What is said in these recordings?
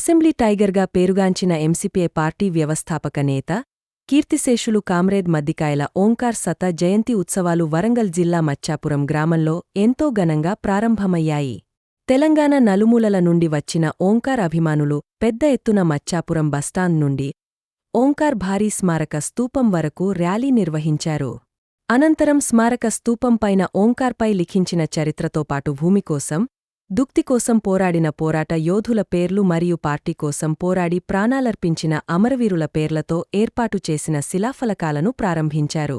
Assembly టైగర్గా పేరుగాంచిన ఎంసీపీఏ party వ్యవస్థాపక నేత కీర్తిశేషులు కామ్రేడ్ మద్దికాయల ఓంకార్ సత జయంతి ఉత్సవాలు వరంగల్ జిల్లా మచ్చాపురం గ్రామంలో ఎంతో ఘనంగా ప్రారంభమయ్యాయి. తెలంగాణ నలుమూలల నుండి వచ్చిన ఓంకార్ అభిమానులు పెద్ద ఎత్తున మచ్చాపురం బస్టాండ్ నుండి ఓంకార్ భారీ స్మారక స్తూపం వరకు ర్యాలీ నిర్వహించారు. అనంతరం స్మారక స్తూపంపైన ఓంకార్పై లిఖించిన చరిత్రతో పాటు భూమి కోసం దుక్తి కోసం పోరాడిన పోరాట యోధుల పేర్లు మరియు పార్టీ కోసం పోరాడి ప్రాణాలర్పించిన అమరవీరుల పేర్లతో ఏర్పాటు చేసిన శిలాఫలకాలను ప్రారంభించారు.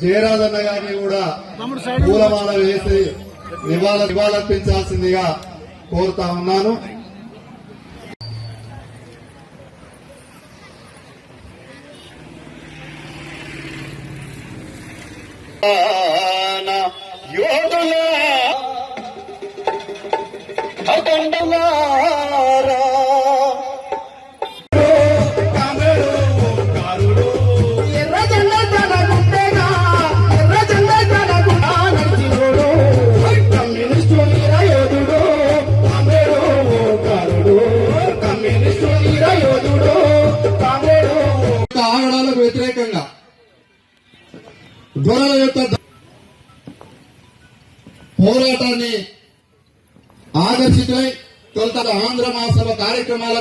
జయరాజన్న గారిని కూడా పూలమాల వేసి నివాళ నివాళులర్పించాల్సిందిగా కోరుతా ఉన్నాను. యోధుల ఆగడాలకు వ్యతిరేకంగా దొరల యొక్క పోరాటాన్ని ఆకర్షితులై తొలుత ఆంధ్ర మహాసభ కార్యక్రమాల